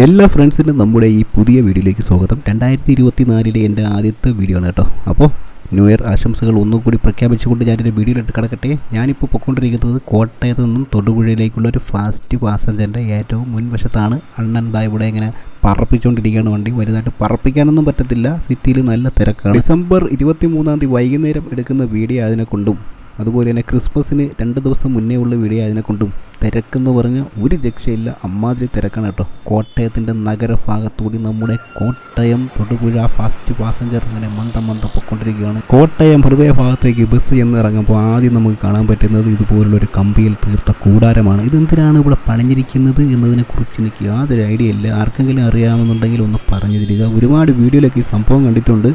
എല്ലാ ഫ്രണ്ട്സിനും നമ്മുടെ ഈ പുതിയ വീഡിയോയിലേക്ക് സ്വാഗതം. രണ്ടായിരത്തി ഇരുപത്തി നാലിലെ എന്റെ ആദ്യത്തെ വീഡിയോ ആണ് കേട്ടോ. അപ്പോൾ ന്യൂ ഇയർ ആശംസകൾ ഒന്നും കൂടി പ്രഖ്യാപിച്ചുകൊണ്ട് ഞാനൊരു വീഡിയോയിലിട്ട് കിടക്കട്ടെ. ഞാനിപ്പോൾ പൊയ്ക്കൊണ്ടിരിക്കുന്നത് കോട്ടയത്ത് നിന്നും തൊടുപുഴയിലേക്കുള്ള ഒരു ഫാസ്റ്റ് പാസഞ്ചറിന്റെ ഏറ്റവും മുൻവശത്താണ്. അണ്ണൻ ഇവിടെ ഇങ്ങനെ പറപ്പിച്ചുകൊണ്ടിരിക്കുകയാണ് വണ്ടി. വലുതായിട്ട് പറപ്പിക്കാനൊന്നും പറ്റത്തില്ല. സിറ്റിയിൽ നല്ല തിരക്കാണ്. ഡിസംബർ ഇരുപത്തി മൂന്നാം തീയതി വൈകുന്നേരം എടുക്കുന്ന വീഡിയോ അതിനെ കൊണ്ടും അതുപോലെ തന്നെ ക്രിസ്മസിന് രണ്ട് ദിവസം മുന്നേ ഉള്ള വീഡിയോ അതിനെ കൊണ്ടും തിരക്കെന്ന് പറഞ്ഞാൽ ഒരു രക്ഷയില്ല. അമ്മാതിരി തിരക്കാണ് കേട്ടോ. കോട്ടയത്തിന്റെ നഗരഭാഗത്തൂടി നമ്മുടെ കോട്ടയം തൊടുപുഴ ഫാസ്റ്റ് പാസഞ്ചർ ഇങ്ങനെ മന്ദം മന്ദം പൊയ്ക്കൊണ്ടിരിക്കുകയാണ്. കോട്ടയം ഹൃദയഭാഗത്തേക്ക് ബസ് എന്ന് ഇറങ്ങുമ്പോൾ ആദ്യം നമുക്ക് കാണാൻ പറ്റുന്നത് ഇതുപോലുള്ള ഒരു കമ്പിയിൽ തീർത്ത കൂടാരമാണ്. ഇതെന്തിനാണ് ഇവിടെ പണിഞ്ഞിരിക്കുന്നത് എന്നതിനെക്കുറിച്ച് എനിക്ക് യാതൊരു ഐഡിയ ഇല്ല. ആർക്കെങ്കിലും അറിയാമെന്നുണ്ടെങ്കിൽ ഒന്ന് പറഞ്ഞു തരിക ഒരുപാട് വീഡിയോയിലൊക്കെ ഈ സംഭവം കണ്ടിട്ടുണ്ട്.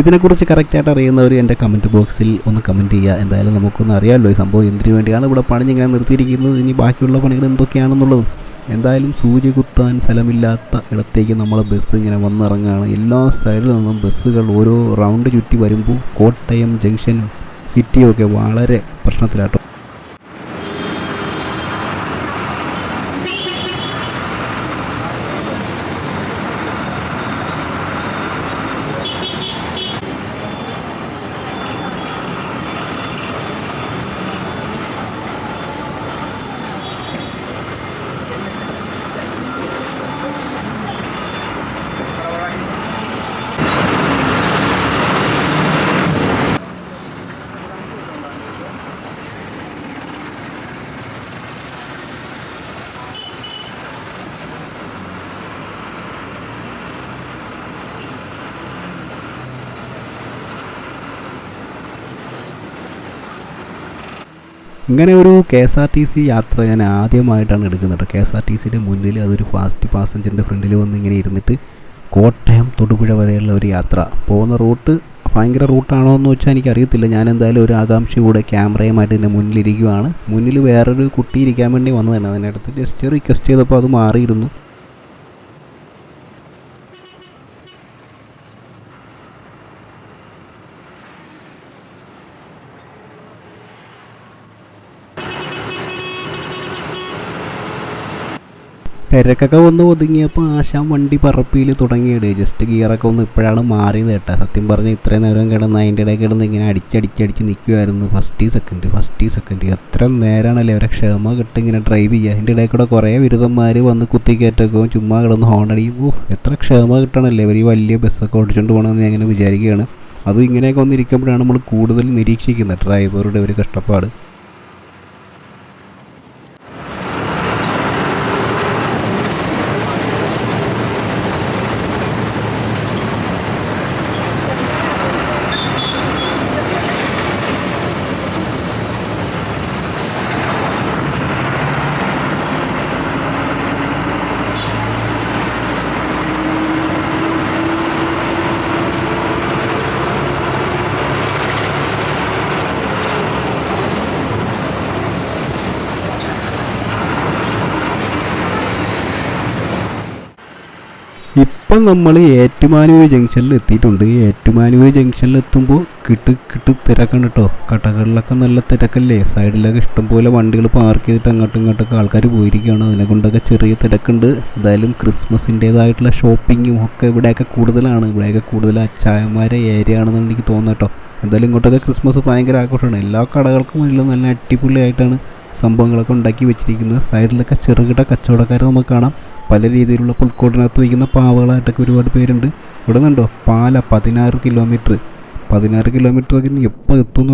ഇതിനെക്കുറിച്ച് കറക്റ്റായിട്ട് അറിയുന്നവർ എന്റെ കമന്റ് ബോക്സിൽ ഒന്ന് കമന്റ് ചെയ്യുക. എന്തായാലും നമുക്കൊന്ന് അറിയാമല്ലോ ഈ സംഭവം എന്തിനു വേണ്ടിയാണ് ഇവിടെ പണി പണിഞ്ഞിങ്ങനെ നിർത്തിയിരിക്കുന്നത്. ഇനി ബാക്കിയുള്ള പണികൾ എന്തൊക്കെയാണെന്നുള്ളത്. എന്തായാലും സൂചി കുത്താൻ സ്ഥലമില്ലാത്ത ഇടത്തേക്ക് നമ്മളെ ബസ് ഇങ്ങനെ വന്നിറങ്ങുകയാണ്. എല്ലാ സൈഡിൽ നിന്നും ബസ്സുകൾ ഓരോ റൗണ്ട് ചുറ്റി വരുമ്പോൾ കോട്ടയം ജംഗ്ഷനും സിറ്റിയും ഒക്കെ വളരെ പ്രശ്നത്തിലാട്ടോ. ഇങ്ങനെ ഒരു K S R T C യാത്ര ഞാൻ ആദ്യമായിട്ടാണ് എടുക്കുന്നത്. കെ എസ് ആർ ടി സിയുടെ മുന്നിൽ അതൊരു ഫാസ്റ്റ് പാസഞ്ചറിന്റെ ഫ്രണ്ടിൽ വന്ന് ഇങ്ങനെ ഇരുന്നിട്ട് കോട്ടയം തൊടുപുഴ വരെയുള്ള ഒരു യാത്ര. പോകുന്ന റൂട്ട് ഭയങ്കര റൂട്ടാണോ എന്ന് വെച്ചാൽ എനിക്കറിയത്തില്ല. ഞാൻ എന്തായാലും ഒരു ആകാംക്ഷ കൂടെ ക്യാമറയുമായിട്ട് എന്റെ മുന്നിലിരിക്കുവാണ്. മുന്നിൽ വേറൊരു കുട്ടി ഇരിക്കാൻ വേണ്ടി വന്നതാണ്. അതിനടുത്ത് ജസ്റ്റ് റിക്വസ്റ്റ് ചെയ്തപ്പോൾ അത് മാറിയിരുന്നു. തിരക്കൊക്കെ ഒന്ന് ഒതുങ്ങിയപ്പോൾ ആശാൻ വണ്ടി പറപ്പിയിൽ തുടങ്ങിയത് ജസ്റ്റ് ഗിയറൊക്കെ ഒന്ന് ഇപ്പോഴാണ് മാറിയത് കേട്ടോ. സത്യം പറഞ്ഞ് ഇത്രയും നേരം കിടന്ന് അതിന്റെ ഇടയിൽ കിടന്ന് ഇങ്ങനെ അടിച്ചടിച്ചടിച്ച് നിൽക്കുമായിരുന്നു ഫസ്റ്റ് സെക്കൻഡ് ഫസ്റ്റ് സെക്കൻഡ് എത്ര നേരമാണല്ലേ അവരെ ക്ഷമ കിട്ടും ഇങ്ങനെ ഡ്രൈവ് ചെയ്യുക. അതിന്റെ ഇടയിൽ കൂടെ കുറേ ബിരുദന്മാർ വന്ന് കുത്തിക്കയറ്റൊക്കെ ചുമ്മാ കിടന്ന് ഹോൺ അടിക്കും എത്ര ക്ഷമ കിട്ടണമല്ലേ ഇവർ ഈ വലിയ ബസ്സൊക്കെ ഓടിച്ചുകൊണ്ട് പോകണമെന്ന് ഞാൻ ഇങ്ങനെ വിചാരിക്കുകയാണ് അതും ഇങ്ങനെയൊക്കെ വന്നിരിക്കുമ്പോഴാണ് നമ്മൾ കൂടുതൽ നിരീക്ഷിക്കുന്നത്. ഡ്രൈവറുടെ ഒരു കഷ്ടപ്പാട്. ഇപ്പം നമ്മൾ ഏറ്റുമാനൂർ ജംഗ്ഷനിൽ എത്തിയിട്ടുണ്ട്. ഏറ്റുമാനൂർ ജംഗ്ഷനിൽ എത്തുമ്പോൾ കിട്ട് കിട്ട് തിരക്കാണ് കേട്ടോ കടകളിലൊക്കെ നല്ല തിരക്കല്ലേ? സൈഡിലൊക്കെ ഇഷ്ടംപോലെ വണ്ടികൾ പാർക്ക് ചെയ്തിട്ട് അങ്ങോട്ടും ഇങ്ങോട്ടൊക്കെ ആൾക്കാർ പോയിരിക്കുകയാണ്. അതിനെ കൊണ്ടൊക്കെ ചെറിയ തിരക്കുണ്ട്. എന്തായാലും ക്രിസ്മസിന്റേതായിട്ടുള്ള ഷോപ്പിങ്ങും ഒക്കെ ഇവിടെയൊക്കെ കൂടുതലാണ്. ഇവിടെയൊക്കെ കൂടുതൽ അച്ചായന്മാരെ ഏരിയ ആണെന്ന് എനിക്ക് തോന്നുന്നു കേട്ടോ എന്തായാലും ഇങ്ങോട്ടൊക്കെ ക്രിസ്മസ് ഭയങ്കര ആഘോഷമാണ്. എല്ലാ കടകൾക്കും മുന്നിൽ നല്ല അടിപൊളിയായിട്ടാണ് സംഭവങ്ങളൊക്കെ ഉണ്ടാക്കി വെച്ചിരിക്കുന്നത്. സൈഡിലൊക്കെ ചെറുകിട കച്ചവടക്കാരെ നമുക്ക് കാണാം. പല രീതിയിലുള്ള പുൽക്കോട്ടിനകത്ത് വയ്ക്കുന്ന പാവകളായിട്ടൊക്കെ ഒരുപാട് പേരുണ്ട്. ഇവിടെ നിന്നുണ്ടോ പാല പതിനാറ് കിലോമീറ്റർ പതിനാറ് കിലോമീറ്റർ എപ്പോൾ എത്തും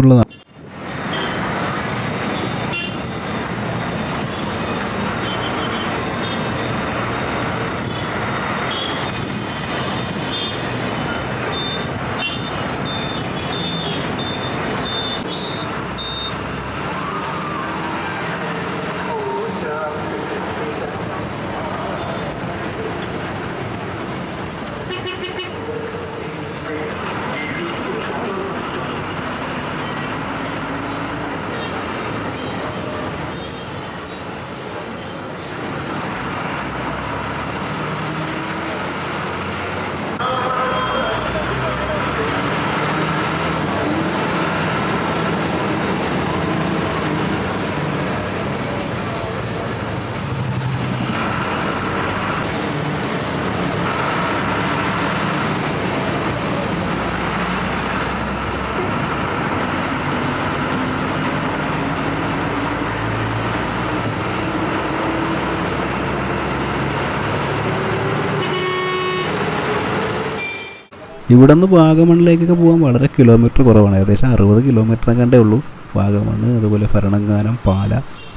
ഇവിടെ നിന്ന് വാഗമണിലേക്കൊക്കെ പോകാൻ വളരെ കിലോമീറ്റർ കുറവാണ്. ഏകദേശം അറുപത് കിലോമീറ്റർ കണ്ടേ ഉള്ളൂ. വാഗമണ് അതുപോലെ ഭരണങ്ങാനം പാല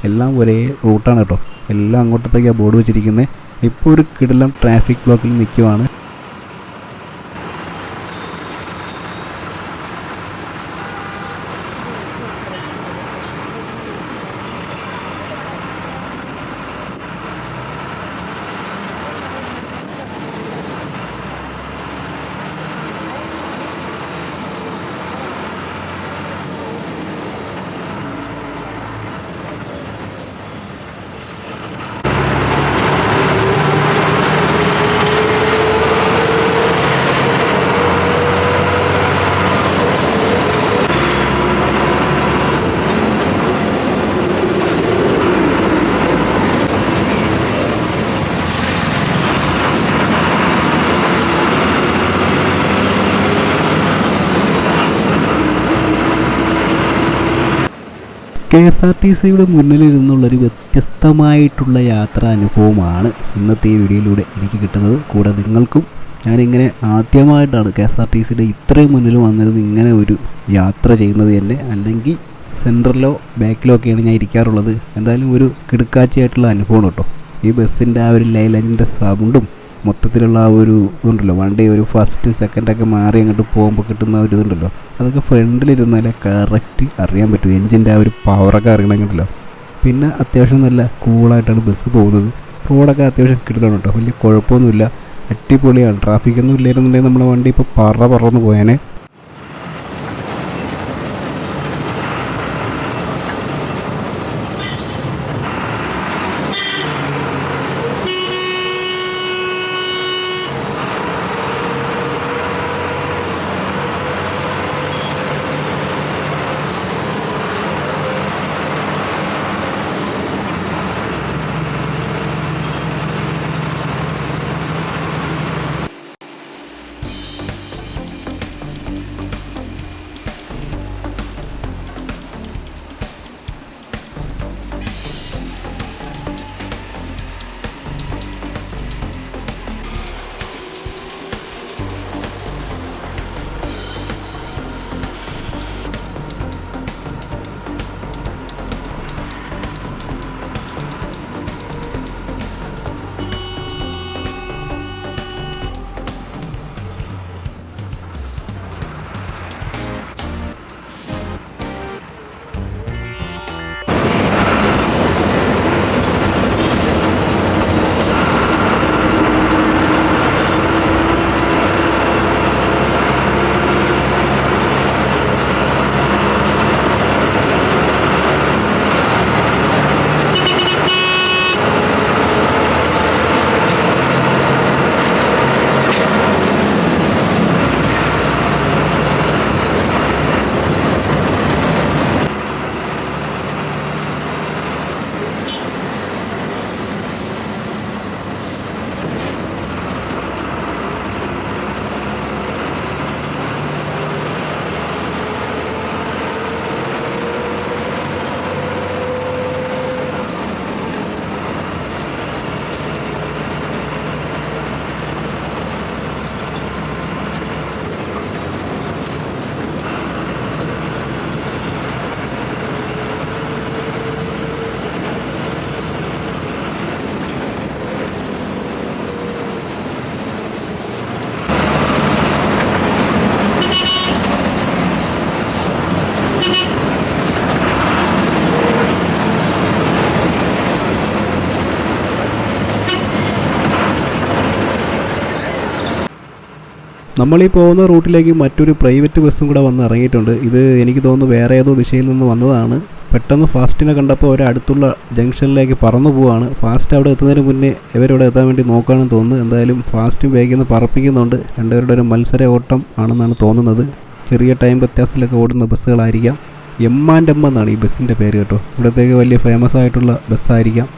എല്ലാം ഒരേ റൂട്ടാണ് കേട്ടോ എല്ലാം അങ്ങോട്ടത്തേക്കാണ് ബോർഡ് വെച്ചിരിക്കുന്നത് ഇപ്പോൾ ഒരു കിടിലം ട്രാഫിക് ബ്ലോക്കിൽ നിൽക്കുവാണ് കെ എസ് ആർ ടി സിയുടെ മുന്നിലിരുന്നുള്ളൊരു വ്യത്യസ്തമായിട്ടുള്ള യാത്രാ അനുഭവമാണ് ഇന്നത്തെ ഈ വീഡിയോയിലൂടെ എനിക്ക് കിട്ടുന്നത്. കൂടെ നിങ്ങൾക്കും ഞാനിങ്ങനെ ആദ്യമായിട്ടാണ് കെ എസ് ആർ ടി സിയുടെ ഇത്രയും മുന്നിൽ വന്നിരുന്നത് ഇങ്ങനെ ഒരു യാത്ര ചെയ്യുന്നത് തന്നെ. അല്ലെങ്കിൽ സെന്ററിലോ ബാക്കിലോ ഒക്കെയാണ് ഞാൻ ഇരിക്കാറുള്ളത്. എന്തായാലും ഒരു കിടുക്കാച്ചയായിട്ടുള്ള അനുഭവം കേട്ടോ. ഈ ബസ്സിന്റെ ആ ഒരു ലൈലൈനിന്റെ സൗണ്ടും മൊത്തത്തിലുള്ള ആ ഒരു ഇതുണ്ടല്ലോ. വണ്ടി ഒരു ഫസ്റ്റ് സെക്കൻഡൊക്കെ മാറി അങ്ങോട്ട് പോകുമ്പോൾ കിട്ടുന്ന ഒരു ഇതുണ്ടല്ലോ. അതൊക്കെ ഫ്രണ്ടിലിരുന്നാലേ കറക്റ്റ് അറിയാൻ പറ്റും. എൻജിന്റെ ആ ഒരു പവറൊക്കെ അറിയണമെങ്കിലോ പിന്നെ അത്യാവശ്യം നല്ല കൂളായിട്ടാണ് ബസ് പോകുന്നത്. റോഡൊക്കെ അത്യാവശ്യം കിട്ടണം കേട്ടോ. വലിയ കുഴപ്പമൊന്നുമില്ല. അടിപൊളിയാണ്. ട്രാഫിക്കൊന്നും ഇല്ലായിരുന്നുണ്ടെങ്കിൽ നമ്മുടെ വണ്ടി ഇപ്പോൾ പറ പറന്ന് പോയേനെ. നമ്മൾ ഈ പോകുന്ന റൂട്ടിലേക്ക് മറ്റൊരു പ്രൈവറ്റ് ബസ്സും കൂടെ വന്ന് ഇറങ്ങിയിട്ടുണ്ട്. ഇത് എനിക്ക് തോന്നുന്നു വേറെ ഏതോ ദിശയിൽ നിന്ന് വന്നതാണ്. പെട്ടെന്ന് ഫാസ്റ്റിനെ കണ്ടപ്പോൾ അവർ അടുത്തുള്ള ജംഗ്ഷനിലേക്ക് പറന്നു പോവാണ്. ഫാസ്റ്റ് അവിടെ എത്തുന്നതിന് മുന്നേ ഇവരിവിടെ എത്താൻ വേണ്ടി നോക്കുകയാണെന്ന് തോന്നുന്നു. എന്തായാലും ഫാസ്റ്റ് വേഗം പറപ്പിക്കുന്നുണ്ട്. രണ്ടുപേരുടെ ഒരു മത്സര ഓട്ടം ആണെന്നാണ് തോന്നുന്നത്. ചെറിയ ടൈം വ്യത്യാസത്തിലൊക്കെ ഓടുന്ന ബസ്സുകളായിരിക്കാം. എം ആൻഡ് എം എന്നാണ് ഈ ബസ്സിന്റെ പേര് കേട്ടോ. ഇവിടത്തേക്ക് വലിയ ഫേമസ് ആയിട്ടുള്ള ബസ്സായിരിക്കാം.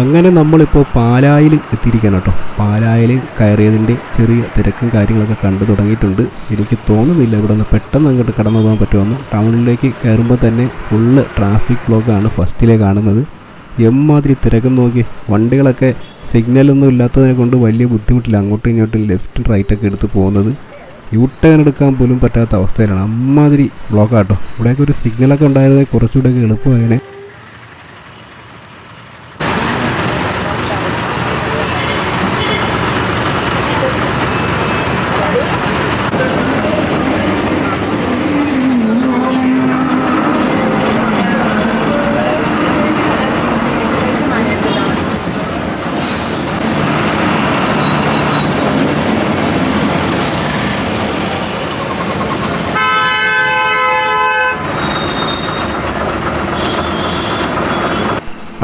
അങ്ങനെ നമ്മളിപ്പോൾ പാലായിൽ എത്തിയിരിക്കുകയാണ് കേട്ടോ. പാലായിൽ കയറിയതിന്റെ ചെറിയ തിരക്കും കാര്യങ്ങളൊക്കെ കണ്ടു തുടങ്ങിയിട്ടുണ്ട്. എനിക്ക് തോന്നുന്നില്ല ഇവിടെ നിന്ന് പെട്ടെന്ന് അങ്ങോട്ട് കടന്നു പോകാൻ പറ്റുമെന്ന്. ടൗണിലേക്ക് കയറുമ്പോൾ തന്നെ ഫുള്ള് ട്രാഫിക് ബ്ലോക്കാണ് ഫസ്റ്റിലെ കാണുന്നത്. എമ്മാതിരി തിരക്കും നോക്കി. വണ്ടികളൊക്കെ സിഗ്നലൊന്നും ഇല്ലാത്തതിനെ കൊണ്ട് വലിയ ബുദ്ധിമുട്ടില്ല. അങ്ങോട്ടും ഇങ്ങോട്ടും ലെഫ്റ്റും റൈറ്റൊക്കെ എടുത്ത് പോകുന്നത്. യു ടേൺ എടുക്കാൻ പോലും പറ്റാത്ത അവസ്ഥയിലാണ്. അമ്മാതിരി ബ്ലോക്കാട്ടോ ഇവിടെയൊക്കെ ഒരു സിഗ്നലൊക്കെ ഉണ്ടായിരുന്നെങ്കിൽ കുറച്ചുകൂടെയൊക്കെ എളുപ്പമായേനെ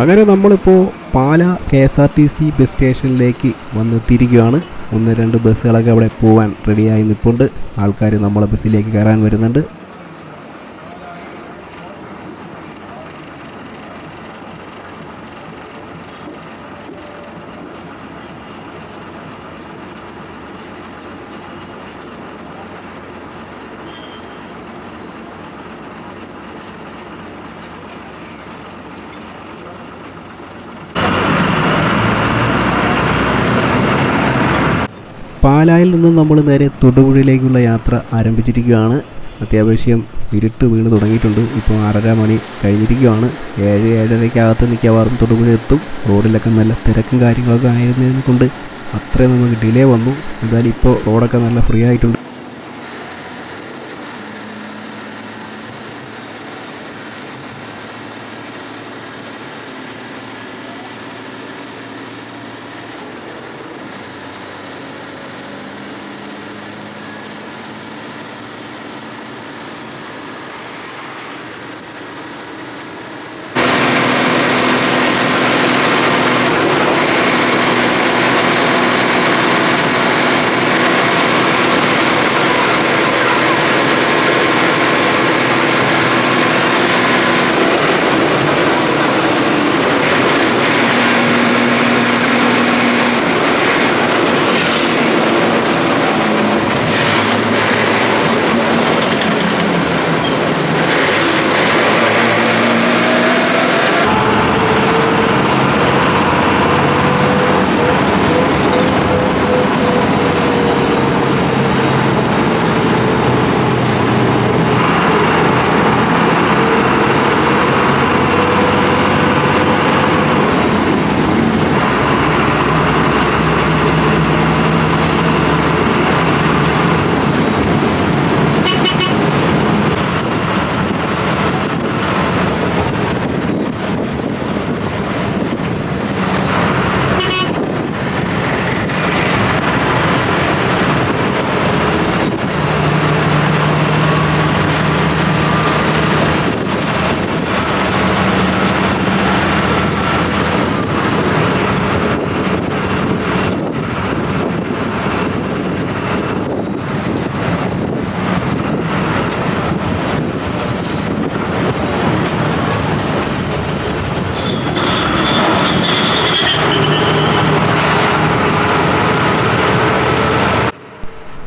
അങ്ങനെ നമ്മളിപ്പോൾ Pala K S R T C bus സ്റ്റേഷനിലേക്ക് വന്ന് തിരിക്കുകയാണ് ഒന്ന് രണ്ട് ബസ്സുകളൊക്കെ അവിടെ പോകാൻ റെഡിയായി നിൽപ്പുണ്ട് ആൾക്കാർ നമ്മളെ ബസ്സിലേക്ക് കയറാൻ വരുന്നുണ്ട്. പാലായിൽ നിന്ന് നമ്മൾ നേരെ തൊടുപുഴയിലേക്കുള്ള യാത്ര ആരംഭിച്ചിരിക്കുകയാണ്. അത്യാവശ്യം ഇരുട്ട് വീണ് തുടങ്ങിയിട്ടുണ്ട്. ഇപ്പോൾ ആറര മണി കഴിഞ്ഞിരിക്കുകയാണ്. ഏഴ് ഏഴരയ്ക്കകത്ത് മിക്കവാറും തൊടുപുഴ എത്തും. റോഡിലൊക്കെ നല്ല തിരക്കും കാര്യങ്ങളൊക്കെ ആയിരുന്നതിനെ കൊണ്ട് അത്രയും നമുക്ക് ഡിലേ വന്നു. എന്തായാലും ഇപ്പോൾ റോഡൊക്കെ നല്ല ഫ്രീ ആയിട്ടുണ്ട്.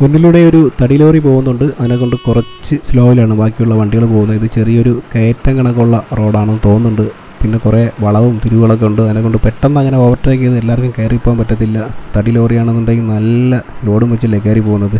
മുന്നിലൂടെ ഒരു തടി ലോറി പോകുന്നുണ്ട്. അതിനെ കൊണ്ട് കുറച്ച് സ്ലോയിലാണ് ബാക്കിയുള്ള വണ്ടികൾ പോകുന്നത്. ഇത് ചെറിയൊരു കയറ്റം കണക്കുള്ള റോഡാണെന്ന് തോന്നുന്നുണ്ട്. പിന്നെ കുറേ വളവും തിരിവുകളൊക്കെ ഉണ്ട്. അതിനെ കൊണ്ട് പെട്ടെന്ന് അങ്ങനെ ഓവർടേക്ക് ചെയ്ത് എല്ലാവർക്കും കയറി പോകാൻ പറ്റത്തില്ല. തടി ലോറിയാണെന്നുണ്ടെങ്കിൽ നല്ല ലോഡും വെച്ചല്ലേ കയറി പോകുന്നത്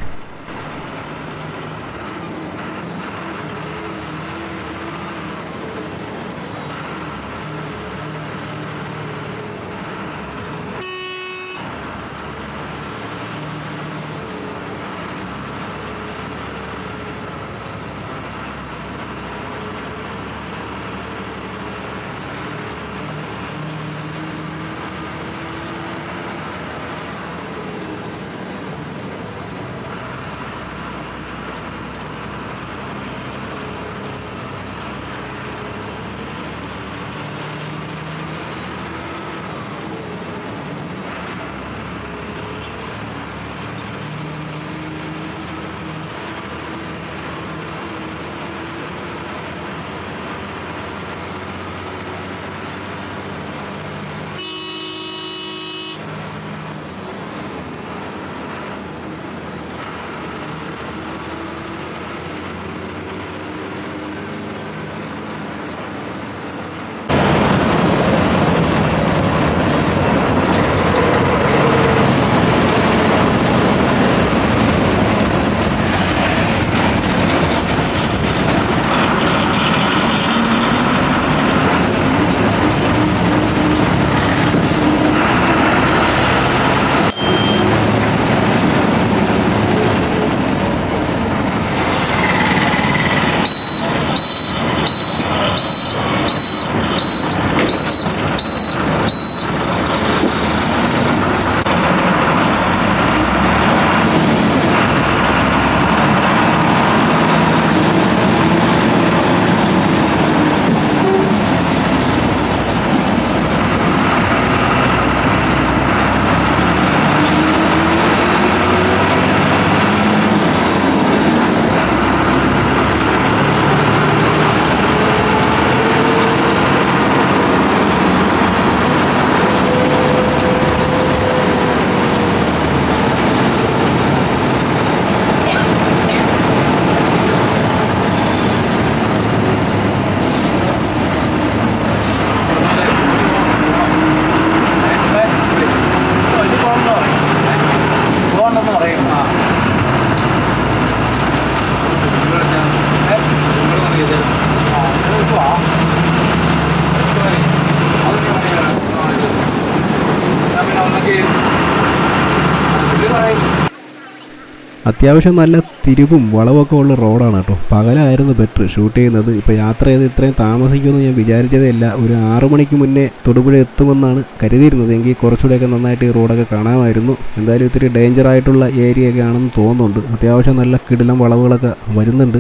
അത്യാവശ്യം നല്ല തിരിവും വളവൊക്കെ ഉള്ള റോഡാണ് കേട്ടോ. പകലായിരുന്നു ബെറ്റർ ഷൂട്ട് ചെയ്യുന്നത്. ഇപ്പോൾ യാത്ര ചെയ്ത് ഇത്രയും താമസിക്കുമെന്ന് ഞാൻ വിചാരിച്ചതേ അല്ല ഒരു ആറു മണിക്ക് മുന്നേ തൊടുപുഴ എത്തുമെന്നാണ് കരുതിയിരുന്നത്. എങ്കിൽ കുറച്ചുകൂടെയൊക്കെ നന്നായിട്ട് ഈ റോഡൊക്കെ കാണാമായിരുന്നു. എന്തായാലും ഇത്തിരി ഡേഞ്ചർ ആയിട്ടുള്ള ഏരിയ ഒക്കെ ആണെന്ന് തോന്നുന്നുണ്ട്. അത്യാവശ്യം നല്ല കിടിലം വളവുകളൊക്കെ വരുന്നുണ്ട്.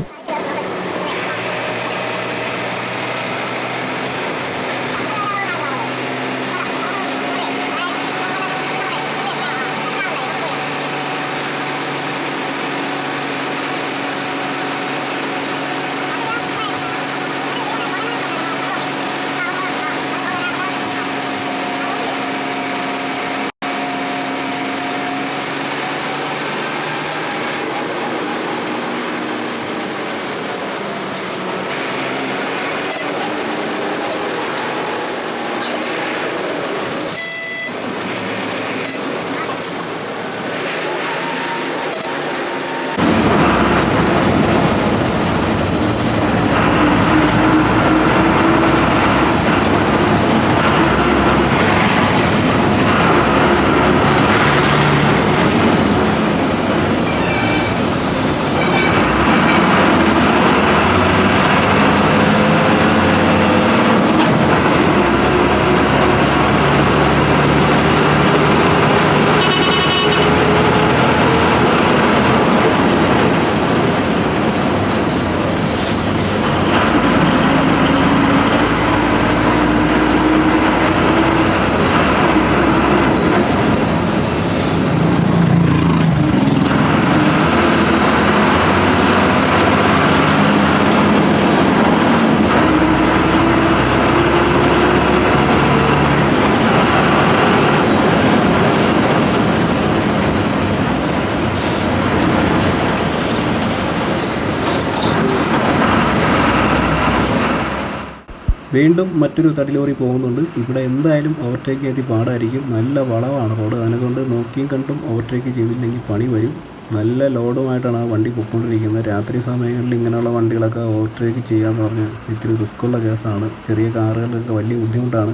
വീണ്ടും മറ്റൊരു തടി ലോറി പോകുന്നുണ്ട്. ഇവിടെ എന്തായാലും ഓവർടേക്ക് ചെയ്തി പാടായിരിക്കും. നല്ല വളവാണ് റോഡ്. അതിനെക്കൊണ്ട് നോക്കിയും കണ്ടും ഓവർടേക്ക് ചെയ്തില്ലെങ്കിൽ പണി വരും. നല്ല ലോഡുമായിട്ടാണ് ആ വണ്ടി പൊയ്ക്കൊണ്ടിരിക്കുന്നത്. രാത്രി സമയങ്ങളിൽ ഇങ്ങനെയുള്ള വണ്ടികളൊക്കെ ഓവർടേക്ക് ചെയ്യാന്ന് പറഞ്ഞാൽ ഇത്തിരി റിസ്ക്കുള്ള കേസാണ്. ചെറിയ കാറുകൾക്കൊക്കെ വലിയ ബുദ്ധിമുട്ടാണ്.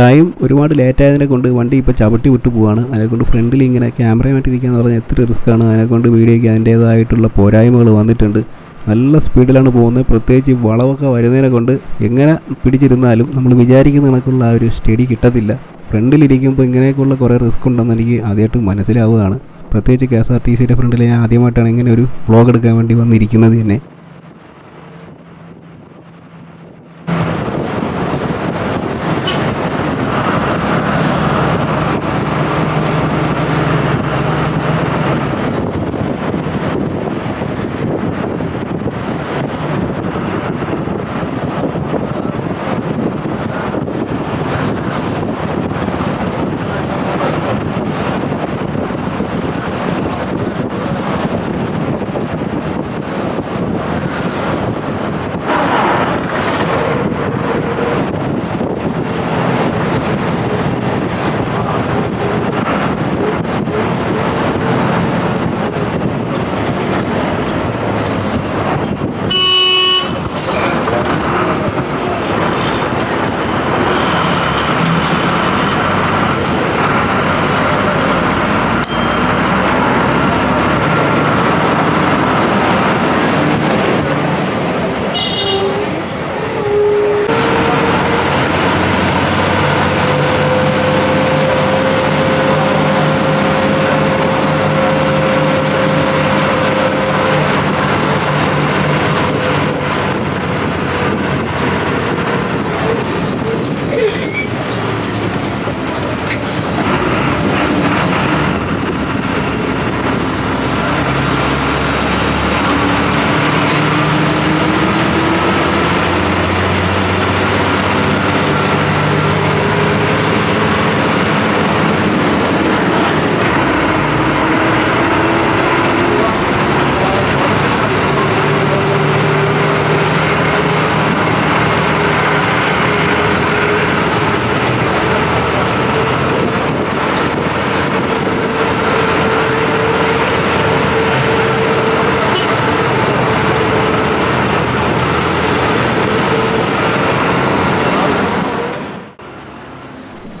ടൈം ഒരുപാട് ലേറ്റ് ആയതിനെ കൊണ്ട് വണ്ടി ഇപ്പോൾ ചവിട്ടി വിട്ടു പോവാണ്. അതിനെക്കൊണ്ട് ഫ്രണ്ടിൽ ഇങ്ങനെ ക്യാമറയുമായിട്ട് ഇരിക്കുക എന്ന് പറഞ്ഞാൽ എത്ര റിസ്ക്കാണ് അതിനെക്കൊണ്ട് വീഡിയോയ്ക്ക് അതിന്റേതായിട്ടുള്ള പോരായ്മകൾ വന്നിട്ടുണ്ട്. നല്ല സ്പീഡിലാണ് പോകുന്നത്. പ്രത്യേകിച്ച് വളവൊക്കെ വരുന്നതിനെ കൊണ്ട് എങ്ങനെ പിടിച്ചിരുന്നാലും നമ്മൾ വിചാരിക്കുന്ന കണക്കുള്ള ആ ഒരു സ്റ്റഡി കിട്ടത്തില്ല. ഫ്രണ്ടിലിരിക്കുമ്പോൾ ഇങ്ങനെയൊക്കെയുള്ള കുറേ റിസ്ക് ഉണ്ടെന്ന് എനിക്ക് ആദ്യമായിട്ട് മനസ്സിലാവുകയാണ്. പ്രത്യേകിച്ച് കെ എസ് ആർ ടി സിയുടെ ഫ്രണ്ടിൽ ഞാൻ ആദ്യമായിട്ടാണ് ഇങ്ങനെ ഒരു വ്ളോഗ് എടുക്കാൻ വേണ്ടി വന്നിരിക്കുന്നത് തന്നെ.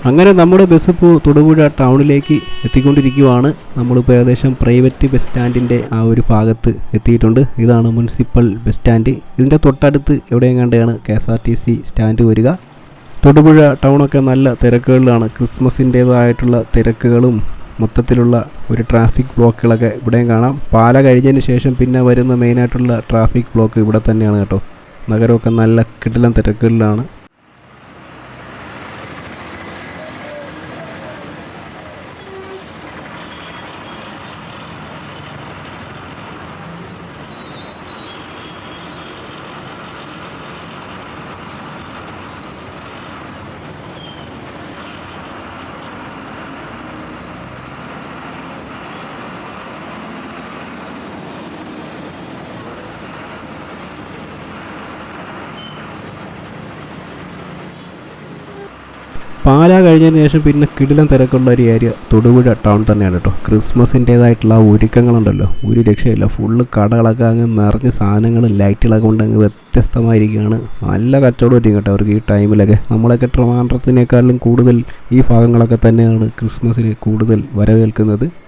അങ്ങനെ നമ്മുടെ ബസ് ഇപ്പോൾ തൊടുപുഴ ടൗണിലേക്ക് എത്തിക്കൊണ്ടിരിക്കുവാണ്. നമ്മളിപ്പോൾ ഏകദേശം പ്രൈവറ്റ് ബസ് സ്റ്റാൻഡിന്റെ ആ ഒരു ഭാഗത്ത് എത്തിയിട്ടുണ്ട്. ഇതാണ് മുനിസിപ്പൽ ബസ് സ്റ്റാൻഡ് ഇതിന്റെ തൊട്ടടുത്ത് എവിടെയും കണ്ടാണ് K S R T C stand വരിക. തൊടുപുഴ ടൗണൊക്കെ നല്ല തിരക്കുകളിലാണ്. ക്രിസ്മസിന്റേതായിട്ടുള്ള തിരക്കുകളും മൊത്തത്തിലുള്ള ഒരു ട്രാഫിക് ബ്ലോക്കുകളൊക്കെ ഇവിടെയും കാണാം. പാല കഴിഞ്ഞതിന് ശേഷം പിന്നെ വരുന്ന മെയിനായിട്ടുള്ള ട്രാഫിക് ബ്ലോക്ക് ഇവിടെ തന്നെയാണ് കേട്ടോ. നഗരമൊക്കെ നല്ല കിടിലം തിരക്കുകളിലാണ്. പാല കഴിഞ്ഞതിന് ശേഷം പിന്നെ കിടിലം തിരക്കുള്ള ഒരു ഏരിയ. തൊടുപുഴ ടൗൺ തന്നെയാണ് കേട്ടോ. ക്രിസ്മസിന്റേതായിട്ടുള്ള ഒരുക്കങ്ങളുണ്ടല്ലോ. ഒരു രക്ഷയില്ല. ഫുള്ള് കടകളൊക്കെ അങ്ങ് നിറഞ്ഞ് സാധനങ്ങൾ ലൈറ്റുകളൊക്കെ കൊണ്ട് അങ്ങ് വ്യത്യസ്തമായിരിക്കുകയാണ്. നല്ല കച്ചവടം കച്ചവടമായിരിക്കും കേട്ടോ അവർക്ക് ഈ ടൈമിലൊക്കെ നമ്മളൊക്കെ ട്രിവാൻഡ്രത്തിനേക്കാളും കൂടുതൽ ഈ ഭാഗങ്ങളൊക്കെ തന്നെയാണ് ക്രിസ്മസിന് കൂടുതൽ വരവേൽക്കുന്നത്.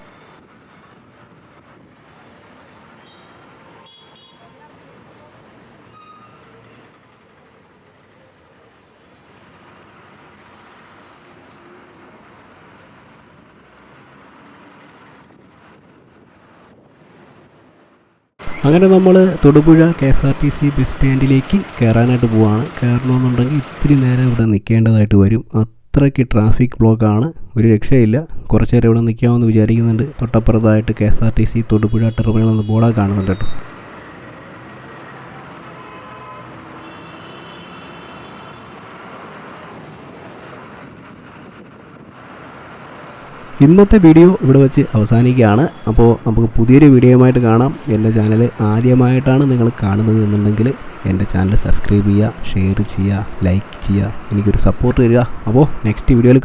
അങ്ങനെ നമ്മൾ Thodupuzha K S R T C bus സ്റ്റാൻഡിലേക്ക് കയറാനായിട്ട് പോവാണ്. കയറണമെന്നുണ്ടെങ്കിൽ ഇത്തിരി നേരം ഇവിടെ നിൽക്കേണ്ടതായിട്ട് വരും. അത്രയ്ക്ക് ട്രാഫിക് ബ്ലോക്കാണ്. ഒരു രക്ഷയില്ല. കുറച്ച് നേരം ഇവിടെ നിൽക്കാമെന്ന് വിചാരിക്കുന്നുണ്ട്. തൊട്ടപ്പുറത്തായിട്ട് K S R T C Thodupuzha terminal എന്ന ബോർഡാണ് കാണുന്നുണ്ട് കേട്ടോ. ഇന്നത്തെ വീഡിയോ ഇവിടെ വെച്ച് അവസാനിക്കുകയാണ്. അപ്പോൾ നമുക്ക് പുതിയൊരു വീഡിയോയുമായിട്ട് കാണാം. എന്റെ ചാനൽ ആദ്യമായിട്ടാണ് നിങ്ങൾ കാണുന്നത് എന്നുണ്ടെങ്കിൽ എന്റെ ചാനൽ സബ്സ്ക്രൈബ് ചെയ്യുക ഷെയർ ചെയ്യുക ലൈക്ക് ചെയ്യുക എനിക്കൊരു സപ്പോർട്ട് തരിക. അപ്പോൾ നെക്സ്റ്റ് വീഡിയോയിൽ